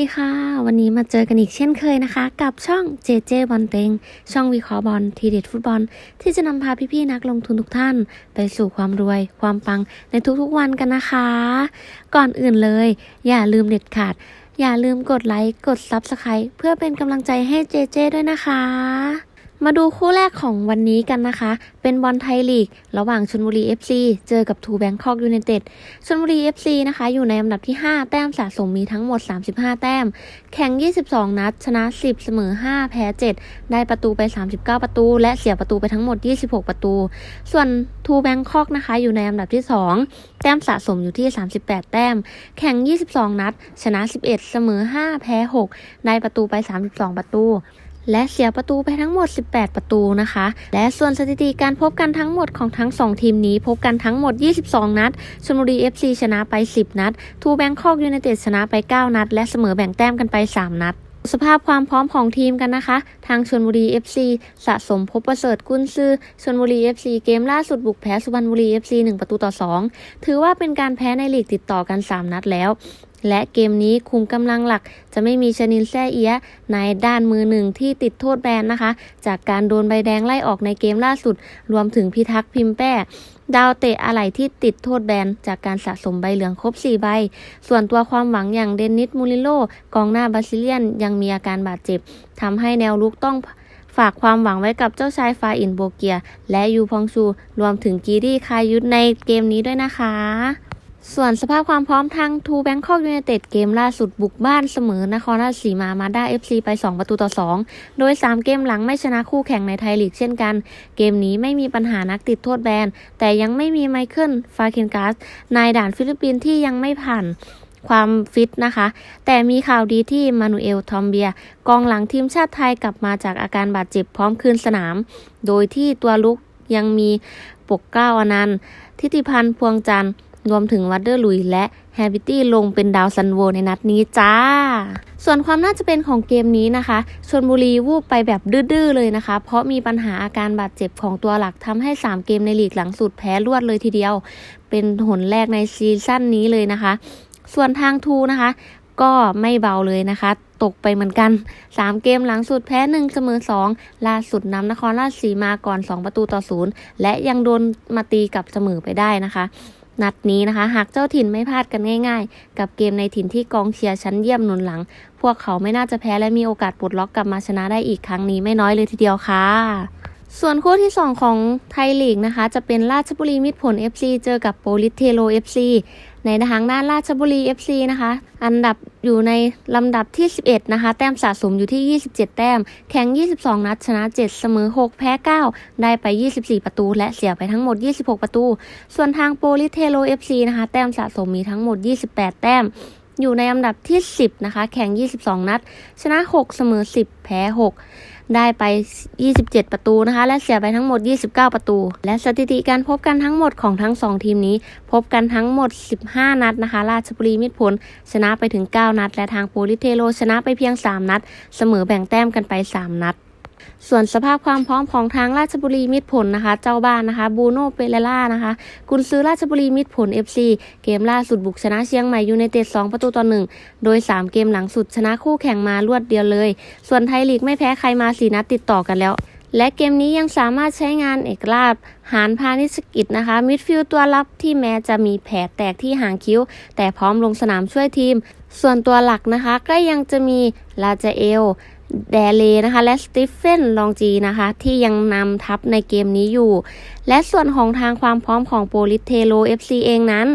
ดีค่ะ วันนี้มาเจอกันอีกเช่นเคยนะคะ กับช่องเจเจบอลเต็งช่องวิเคราะห์บอลทีเด็ดฟุตบอล ที่จะนำพาพี่ๆนักลงทุนทุกท่าน ไปสู่ความรวยความปังในทุกๆวันกันนะคะ ก่อนอื่นเลย อย่าลืมเด็ดขาด อย่าลืมกดไลค์กด Subscribe เพื่อเป็นกำลังใจให้เจเจด้วยนะคะ มาดูคู่แรกของวันนี้กันนะคะ เป็นบอลไทยลีก ระหว่างชลบุรี FC เจอกับทูแบงคอกยูไนเต็ดชลบุรี FC นะคะ อยู่ในอันดับที่ 5 แต้มสะสมมีทั้งหมด 35 แต้ม แข่ง 22 นัด ชนะ 10 เสมอ 5 แพ้ 7 ได้ประตูไป 39 ประตู และเสียประตูไปทั้งหมด 26 ประตู ส่วนทูแบงคอกนะคะ อยู่ในอันดับที่ 2 แต้มสะสมอยู่ที่ 38 แต้ม แข่ง 22 นัด ชนะ 11 เสมอ 5 แพ้ 6 ได้ประตูไป 32 ประตู และเสียประตูไปทั้งหมด 18 ประตูนะคะ และส่วนสถิติการพบกันทั้งหมดของทั้ง 2 ทีมนี้ พบกันทั้งหมด 22 นัดชลบุรี FC ชนะไป 10 นัด ทูแบงคอกยูไนเต็ดชนะไป 9 นัด และเสมอแบ่งแต้มกันไป 3 นัดสภาพความพร้อมของทีมกันนะคะ ทางชลบุรี FC สะสมพบประเสริฐกุนซือชลบุรี FC เกมล่าสุดบุกแพ้สุพรรณบุรี FC 1 ประตูต่อ 2 ถือว่าเป็นการแพ้ในลีกติดต่อกัน 3 นัดแล้ว และเกมนี้คุมกำลังหลัก จะไม่มีชนินแซ่เอียในด้านมือหนึ่งที่ติดโทษแบนนะคะ จากการโดนใบแดงไล่ออกในเกมล่าสุด รวมถึงพิทักษ์พิมพ์แป้ดาวเตะอะไหล่ที่ติดโทษแบนจากการสะสมใบเหลืองครบ 4 ใบ ส่วนตัวความหวังอย่างเดนนิสมูริโลกองหน้าบราซิเลียนยังมีอาการบาดเจ็บทำให้แนวลุกต้องฝากความหวังไว้กับเจ้าชายฟาอินโบเกีย และยูพองชู รวมถึงกีดี้คายุทในเกมนี้ด้วยนะคะ ส่วนสภาพความพร้อมทางทูแบงคอกยูไนเต็ดเกมล่าสุดบุกบ้านเสมอนครราชสีมามาด้า FC ไป 2 ประตูต่อ 2 โดย 3 เกมหลังไม่ชนะคู่แข่งในไทยลีกเช่นกัน เกมนี้ไม่มีปัญหานักติดโทษแบน แต่ยังไม่มีไมเคิลฟาเคนกัสนายด่านฟิลิปปินส์ที่ยังไม่ผ่านความฟิตนะคะ แต่มีข่าวดีที่มานูเอล ทอมเบีย กองหลังทีมชาติไทยกลับมาจากอาการบาดเจ็บพร้อมคืนสนาม โดยที่ตัวลุกยังมีปกเกล้าอนันต์ ทิติพันธ์พวงจันทร์ รวมถึงวัดเดอร์ลุยและแฮบิตี้ลงเป็นดาวซันโวในนัดนี้จ้า ส่วนความน่าจะเป็นของเกมนี้นะคะชนบุรีวูบไปแบบดื้อๆเลยนะคะ เพราะมีปัญหาอาการบาดเจ็บของตัวหลักทำให้ 3 เกมในลีกหลังสุดแพ้รวดเลยทีเดียว เป็นหนแรกในซีซั่นนี้เลยนะคะ ส่วนทางทูนะคะ ก็ไม่เบาเลยนะคะ ตกไปเหมือนกัน 3 เกมหลังสุดแพ้1เสมอ2ล่าสุดนำนครราชสีมาก่อน 2 ประตูต่อ0และยังโดนมาตีกับเสมอไปได้นะคะ นัดนี้นะคะ หากเจ้าถิ่นไม่พลาดกันง่าย ๆ กับเกมในถิ่นที่กองเชียร์ชั้นเยี่ยมหนุนหลัง พวกเขาไม่น่าจะแพ้และมีโอกาสปลดล็อกกลับมาชนะได้อีกครั้งนี้ไม่น้อยเลยทีเดียวค่ะส่วนคู่ที่ 2 ของไทยลีกนะคะ จะเป็นราชบุรีมิตรผล FC เจอกับโปลิสเทโล FC ในทางด้านราชบุรี FC นะคะ อันดับอยู่ในลำดับที่ 11 นะคะ แต้มสะสมอยู่ที่ 27 แต้ม แข่ง 22 นัด ชนะ 7 เสมอ 6 แพ้ 9 ได้ไป 24 ประตู และเสียไปทั้งหมด 26 ประตู ส่วนทางโปลิเทโล FC นะคะ แต้มสะสมมีทั้งหมด 28 แต้ม อยู่ในอันดับที่ 10 นะคะ แข่ง 22 นัด ชนะ 6 เสมอ 10 แพ้ 6 ได้ไป 27 ประตูนะคะ และเสียไปทั้งหมด 29 ประตู และสถิติการพบกันทั้งหมดของทั้ง 2 ทีมนี้ พบกันทั้งหมด 15 นัดนะคะ ราชบุรีมิตรผลชนะไปถึง 9 นัด และทางโปลิเทโลชนะไปเพียง 3 นัด เสมอแบ่งแต้มกันไป 3 นัด ส่วนสภาพความพร้อมของทางราชบุรีมิตรผลนะคะ เจ้าบ้านนะคะบูโน่เปเรล่านะคะ กุนซือราชบุรีมิตรผล FC เกมล่าสุดบุกชนะเชียงใหม่ยูไนเต็ด2ประตูต่อ1โดย 3 เกมหลังสุดชนะคู่แข่งมารวดเดียวเลย ส่วนไทยลีกไม่แพ้ใครมา4นัดติดต่อกันแล้วและเกมนี้ยังสามารถใช้งานเอกลาบหานพาณิชกิจนะคะ มิดฟิลด์ตัวรับที่แม้จะมีแผลแตกที่หางคิ้ว แต่พร้อมลงสนามช่วยทีม ส่วนตัวหลักนะคะ ก็ยังจะมีลาจาเอล แดเลนะคะ และสตีเฟนลองจีนะคะ ที่ยังนำทัพในเกมนี้อยู่ และส่วนของทางความพร้อมของโปลิสเทโล FC เองนั้น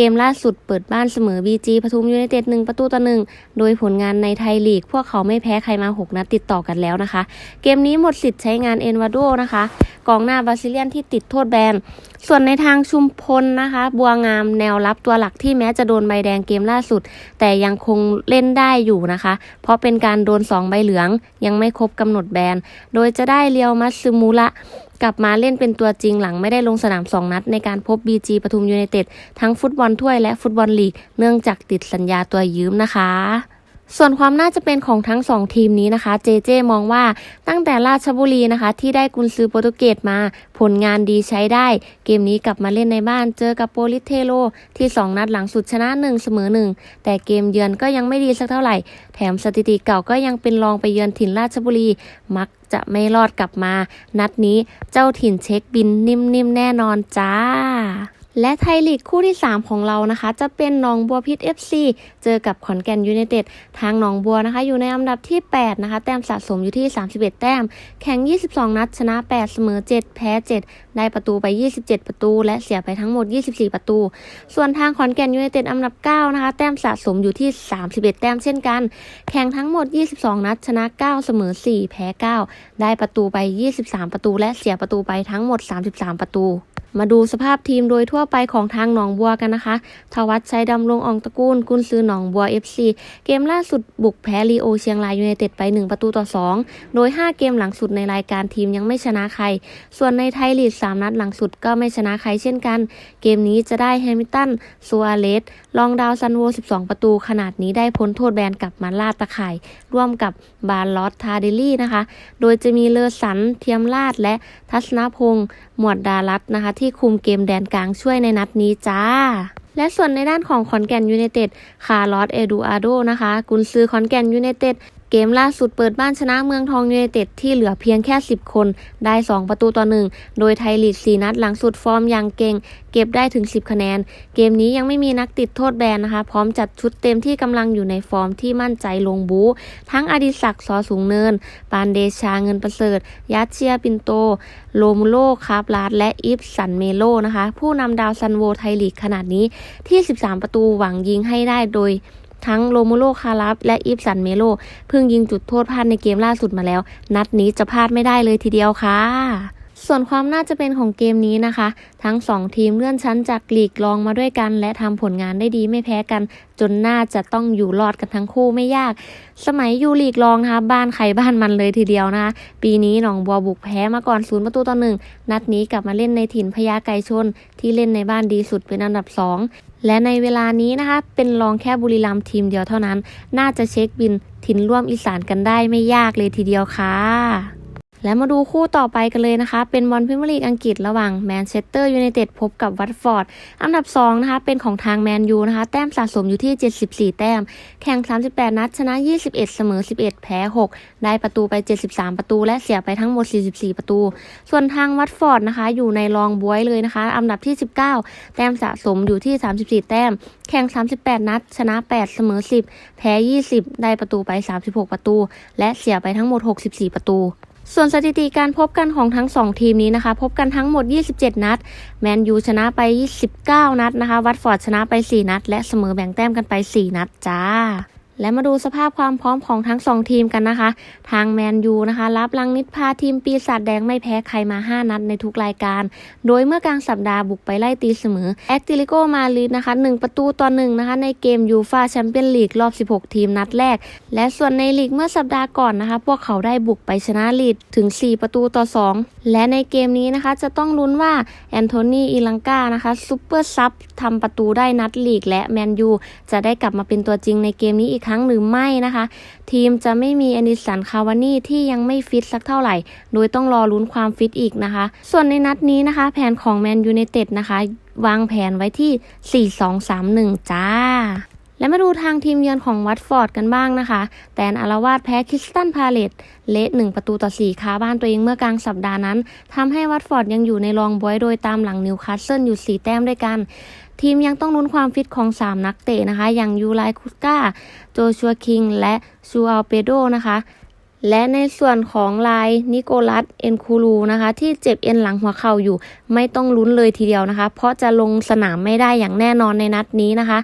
เกมล่าสุดเปิดบ้านเสมอ BG ปทุมยูไนเต็ด1ประตูต่อ1โดยผลงานในไทยลีก พวกเขาไม่แพ้ใครมา 6 นัดติดต่อกันแล้วนะคะ เกมนี้หมดสิทธิ์ใช้งานเอ็นวาโดนะคะกองหน้าบราซิเลียนที่ติดโทษแบน ส่วนในทางชุมพลนะคะ บัวงามแนวรับตัวหลักที่แม้จะโดนใบแดงเกมล่าสุด แต่ยังคงเล่นได้อยู่นะคะ เพราะเป็นการโดน 2 ใบเหลืองยังไม่ครบกำหนดแบน โดยจะได้เรียวมัตซึมูระ กลับมาเล่นเป็นตัวจริงหลังไม่ได้ลงสนาม 2 นัด ในการพบ BG ปทุมยูไนเต็ดทั้งฟุตบอลถ้วยและฟุตบอลลีก เนื่องจากติดสัญญาตัวยืมนะคะ ส่วนความน่าจะเป็นของทั้งสองทีมนี้นะคะ เจเจมองว่าตั้งแต่ราชบุรีนะคะ ที่ได้กุนซือโปรตุเกสมา ผลงานดีใช้ได้ เกมนี้กลับมาเล่นในบ้าน เจอกับโปลิเทโลที่ 2 นัดหลังสุดชนะ 1 เสมอ 1 แต่เกมเยือนก็ยังไม่ดีสักเท่าไหร่ แถมสถิติเก่าก็ยังเป็นรองไปเยือนถิ่นราชบุรี มักจะไม่รอดกลับมา นัดนี้เจ้าถิ่นเช็คบินนิ่มๆแน่นอนจ้า และไทยลีกคู่ที่ 3 ของเรานะคะ จะเป็นหนองบัวพิษ FC เจอกับขอนแก่นยูไนเต็ดทางหนองบัวนะคะ อยู่ในอันดับที่ 8 นะคะ แต้มสะสมอยู่ที่ 31 แต้ม แข่ง 22 นัด ชนะ 8 เสมอ 7 แพ้ 7 ได้ประตูไป 27 ประตู และเสียไปทั้งหมด 24 ประตู ส่วนทางขอนแก่นยูไนเต็ดอันดับ 9 นะคะ แต้มสะสมอยู่ที่ 31 แต้มเช่นกัน แข่งทั้งหมด 22 นัด ชนะ 9 เสมอ 4 แพ้ 9 ได้ประตูไป 23 ประตู และเสียประตูไปทั้งหมด 33 ประตู มาดูสภาพทีมโดยทั่วไปของทางหนองบัวกันนะคะ ทวัชชัยดำรงอองตระกูล กุนซือหนองบัว FC เกมล่าสุดบุกแพ้ลีโอเชียงรายยูไนเต็ดไป 1 ประตูต่อ 2 โดย 5 เกมหลังสุดในรายการทีมยังไม่ชนะใคร ส่วนในไทยลีก 3 นัดหลังสุดก็ไม่ชนะใครเช่นกัน เกมนี้จะได้แฮมิลตันซัวเรสลองดาวซันโว 12 ประตู ขนาดนี้ได้พ้นโทษแบนกลับมาลาดตะข่าย ร่วมกับบาร์ลอตทาเดลี่นะคะ โดยจะมีเลอสัน เทียมลาดและทัศนพงศ์ หมวดดารัตนะคะ ที่คุมเกมแดนกลางช่วยในนัดนี้จ้า และส่วนในด้านของขอนแก่นยูไนเต็ดคาร์ลอสเอดูอาโดนะคะ กุนซือขอนแก่นยูไนเต็ด เกมล่าสุดเปิดบ้านชนะเมืองทองยูไนเต็ดที่เหลือเพียงแค่ 10 คน ได้ 2 ประตูต่อ1โดยไทยลีก 4 นัดหลังสุดฟอร์มอย่างเก่ง เก็บได้ถึง 10 คะแนน เกมนี้ยังไม่มีนักติดโทษแบนนะคะ พร้อมจัดชุดเต็มที่กำลังอยู่ในฟอร์มที่มั่นใจลงบู ทั้งอดิศักดิ์สอสูงเนิน ปานเดชาเงินประเสริฐ ยัดเชียปินโต โลมุโลคาร์บลาดและอิฟสันเมโลนะคะ ผู้นำดาวซันโวไทยลีกขนาดนี้ที่ 13 ประตูหวังยิงให้ได้โดย ทั้งโลโมโลคารับและอีฟสันเมโลเพิ่งยิงจุดโทษพลาดในเกมล่าสุดมาแล้ว นัดนี้จะพลาดไม่ได้เลยทีเดียวค่ะ ส่วนความน่าจะเป็นของเกมนี้นะคะ ทั้ง 2 ทีมเลื่อนชั้นจากลีกรองมาด้วยกัน และทำผลงานได้ดีไม่แพ้กัน จนน่าจะต้องอยู่รอดกันทั้งคู่ไม่ยาก สมัยยูลีกรองนะคะบ้านใครบ้านมันเลยทีเดียวนะคะปีนี้หนองบัวบุกแพ้มาก่อนศูนย์ประตูต่อหนึ่งนัดนี้กลับมาเล่นในถิ่นพญาไก่ชน ที่เล่นในบ้านดีสุดเป็นอันดับสองและในเวลานี้นะคะ เป็นรองแค่บุรีรัมย์ทีมเดียวเท่านั้น น่าจะเช็คบินถิ่นร่วมอีสานกันได้ไม่ยากเลยทีเดียวค่ะ และมาดูคู่ต่อไปกันเลยนะคะ เป็นบอลพรีเมียร์ลีกอังกฤษระหว่างแมนเชสเตอร์ยูไนเต็ดพบกับวัตฟอร์ด อันดับ 2 นะคะ เป็นของทางแมนยูนะคะ แต้มสะสมอยู่ที่ 74 แต้ม แข่ง 38 นัด ชนะ 21 เสมอ 11 แพ้ 6 ได้ประตูไป 73 ประตู และเสียไปทั้งหมด 44 ประตู ส่วนทางวัตฟอร์ดนะคะ อยู่ในรองบวยเลยนะคะ อันดับที่ 19 แต้มสะสมอยู่ที่ 34 แต้ม แข่ง 38 นัด ชนะ 8 เสมอ 10 แพ้ 20 ได้ประตูไป 36 ประตู และเสียไปทั้งหมด 64 ประตู ส่วนสถิติการพบกันของทั้ง 2 ทีมนี้นะคะ พบกันทั้งหมด 27 นัด แมนยูชนะไป29นัดนะคะ วัตฟอร์ดชนะไป 4 นัด และเสมอแบ่งแต้มกันไป 4 นัดจ้า และมาดูสภาพความพร้อมของทั้ง 2 ทีมกันนะคะ ทางแมนยูนะคะ รับลังนิดพาทีมปีศาจแดงไม่แพ้ใครมา 5 นัดในทุกรายการ โดยเมื่อกลางสัปดาห์บุกไปไล่ตีเสมอ แอคติลิโกมาลิดนะคะ 1 ประตูต่อ1นะคะ ในเกมยูฟาแชมเปี้ยนลีกรอบ 16 ทีมนัดแรก และส่วนในลีกเมื่อสัปดาห์ก่อนนะคะ พวกเขาได้บุกไปชนะลีดถึง 4 ประตูต่อ 2 และในเกมนี้นะคะจะต้องลุ้นว่าแอนโทนีอีลังกานะคะซูเปอร์ซับทำประตูได้นัดลีกและแมนยูจะได้กลับมาเป็นตัวจริงในเกมนี้อีกครั้งหรือไม่นะคะ ทีมจะไม่มีแอนดิสันคาวานี่ที่ยังไม่ฟิตสักเท่าไหร่ โดยต้องรอลุ้นความฟิตอีกนะคะ ส่วนในนัดนี้นะคะ แผนของแมนยูไนเต็ดนะคะ วางแผนไว้ที่ 4-2-3-1 จ้า และมาดูทางทีมเยือนของวัตฟอร์ดกันบ้างนะคะ แต่อาราวาสแพ้คริสตันพาเลตเละ1ประตูต่อ4คาบ้านตัวเองเมื่อกลางสัปดาห์นั้นทำให้วัตฟอร์ดยังอยู่ในรองบอยโดยตามหลังนิวคาสเซิลอยู่4แต้มด้วยกัน ทีมยังต้องลุ้นความฟิตของ 3 นักเตะนะคะ อย่างยูไลคุสกาโจชัวคิง และชูอัลเปโดนะคะและในส่วนของลายนิโกลัสเอ็นคูลูนะคะ ที่เจ็บเอ็นหลังหัวเข่าอยู่ ไม่ต้องลุ้นเลยทีเดียวนะคะ เพราะจะลงสนามไม่ได้อย่างแน่นอนในนัดนี้นะคะ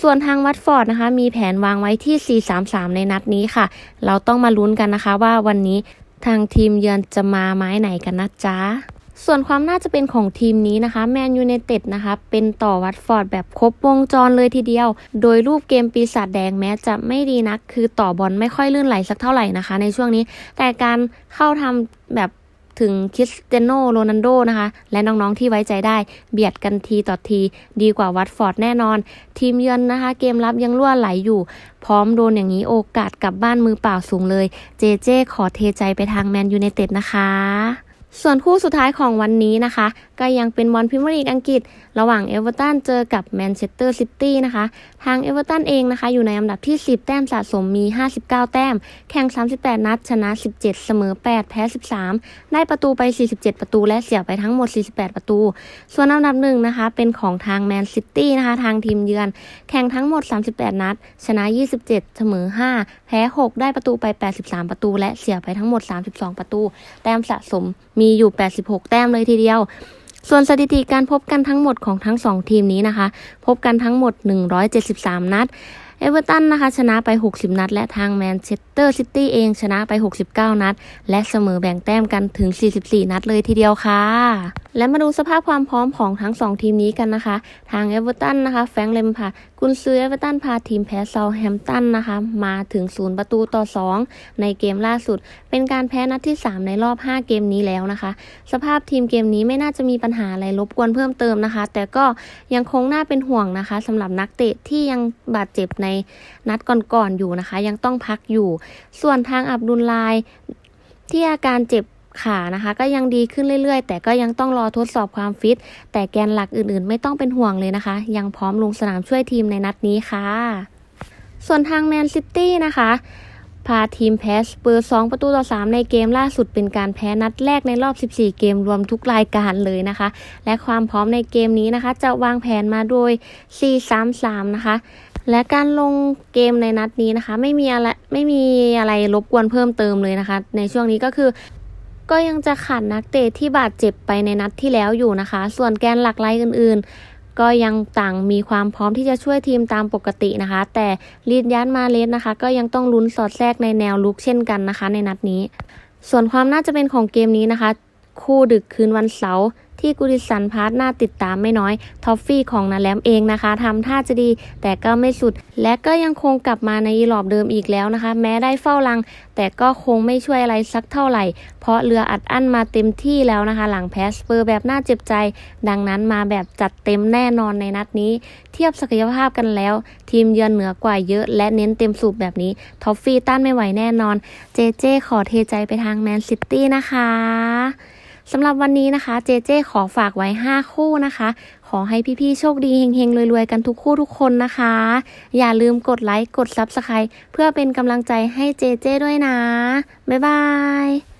ส่วนทางวัตฟอร์ดนะคะ มีแผนวางไว้ที่ 4-3-3 ในนัดนี้ค่ะ เราต้องมาลุ้นกันนะคะว่าวันนี้ทางทีมเยือนจะมาไม้ไหนกันนะจ๊ะส่วนความน่าจะเป็นของทีมนี้นะคะแมนยู i นเต็ดนะคะเป็นต่อวัตฟอร์ดแบบครบวงจรเลยทีเดียว โดยรูปเกมปีศาจแดงแม้จะไม่ดีนัก คือต่อบอลไม่ค่อยลื่นไหลสักเท่าไหร่นะคะ ในช่วงนี้ แต่การเข้าทำแบบ ถึงคริสเตียโนโรนันโดนะคะ และน้องๆที่ไว้ใจได้ เบียดกันทีต่อที ดีกว่าวัตฟอร์ดแน่นอน ทีมเยือนนะคะ เกมรับยังล่วไหลอยู่ พร้อมโดนอย่างนี้โอกาสกลับบ้านมือเปล่าสูงเลย เจเจขอเทใจไปทางแมนยูไนเต็ดนะคะ ส่วนคู่สุดท้ายของวันนี้นะคะ ก็ยังเป็นบอลพรีเมียร์ลีกอังกฤษ ระหว่างเอเวอร์ตันเจอกับแมนเชสเตอร์ซิตี้นะคะ ทางเอเวอร์ตันเองนะคะ อยู่ในอันดับที่ 10 แต้มสะสมมี 59 แต้ม แข่ง 38 นัด ชนะ 17 เสมอ 8 แพ้ 13 ได้ประตูไป 47 ประตู และเสียไปทั้งหมด 48 ประตู ส่วนอันดับหนึ่งนะคะ เป็นของทางแมนซิตี้นะคะ ทางทีมเยือน แข่งทั้งหมด 38 นัด ชนะ 27 เสมอ 5 แพ้ 6 ได้ประตูไป 83 ประตู และเสียไปทั้งหมด 32 ประตู แต้มสะสมมีีอยู่ 86 แต้มเลยทีเดียว ส่วนสถิติการพบกันทั้งหมดของทั้ง 2 ทีมนี้นะคะ พบกันทั้งหมด 173 นัดเอเวอร์ตันนะคะชนะไป 60 นัด และทางแมนเชสเตอร์ซิตี้เองชนะไป 69 นัด และเสมอแบ่งแต้มกันถึง 44 นัดเลยทีเดียวค่ะ และมาดูสภาพความพร้อมของทั้ง 2 ทีมนี้กันนะคะ ทางเอเวอร์ตันนะคะแฟรงเลมพาร์ กุนซือเอเวอร์ตันพาทีมแพ้เซาแฮมตันนะคะ มาถึง 0 ประตูต่อ 2 ในเกมล่าสุด เป็นการแพ้นัดที่ 3 ในรอบ 5 เกมนี้แล้วนะคะ สภาพทีมเกมนี้ไม่น่าจะมีปัญหาอะไรรบกวนเพิ่มเติมนะคะ แต่ก็ยังคงน่าเป็นห่วงนะคะสำหรับนักเตะที่ยังบาดเจ็บในนัดก่อนๆอยู่นะคะ ยังต้องพักอยู่ ส่วนทางอับดุลไลที่อาการเจ็บ ขานะคะ ก็ยังดีขึ้นเรื่อยๆ แต่ก็ยังต้องรอทดสอบความฟิต แต่แกนหลักอื่นๆ ไม่ต้องเป็นห่วงเลยนะคะ ยังพร้อมลงสนามช่วยทีมในนัดนี้ค่ะ ส่วนทางแมนซิตี้นะคะพาทีมแพ้สเปอร์2ประตูต่อ 3 ในเกมล่าสุดเป็นการแพ้นัดแรกในรอบ 14 เกมรวมทุกรายการเลยนะคะ และความพร้อมในเกมนี้นะคะ จะวางแผนมาโดย 4-3-3 นะคะ และการลงเกมในนัดนี้นะคะ ไม่มีอะไรไม่มีอะไรรบกวนเพิ่มเติมเลยนะคะ ในช่วงนี้ก็คือ ก็ยังจะขาดนักเตะที่บาดเจ็บไปในนัดที่แล้วอยู่นะคะ ส่วนแกนหลักรายอื่นๆ ก็ยังต่างมีความพร้อมที่จะช่วยทีมตามปกตินะคะ แต่ลีดยันมาเลสนะคะ ก็ยังต้องลุ้นสอดแทรกในแนวลุกเช่นกันนะคะ ในนัดนี้ ส่วนความน่าจะเป็นของเกมนี้นะคะ คู่ดึกคืนวันเสาร์ ที่กุดิสันพาร์ทน่าติดตามไม่น้อยท็อฟฟี่ของนาแลมเองนะคะทำท่าจะดี แต่ก็ไม่สุด และก็ยังคงกลับมาในอีหลอบเดิมอีกแล้วนะคะ แม้ได้เฝ้ารัง แต่ก็คงไม่ช่วยอะไรสักเท่าไหร่ เพราะเรืออัดอั้นมาเต็มที่แล้วนะคะ หลังแพ้สเปอร์แบบน่าเจ็บใจ ดังนั้นมาแบบจัดเต็มแน่นอนในนัดนี้ เทียบศักยภาพกันแล้ว ทีมเยือนเหนือกว่าเยอะและเน้นเต็มสูบแบบนี้ท็อฟฟี่ต้านไม่ไหวแน่นอน เจเจขอเทใจไปทางแมนซิตี้นะคะ สำหรับวันนี้นะคะ เจเจขอฝากไว้ 5 คู่นะคะ ขอให้พี่ๆโชคดีเฮงๆรวยๆกันทุกคู่ทุกคนนะคะ อย่าลืมกดไลค์กด Subscribe เพื่อเป็นกำลังใจให้เจเจด้วยนะ บ๊ายบาย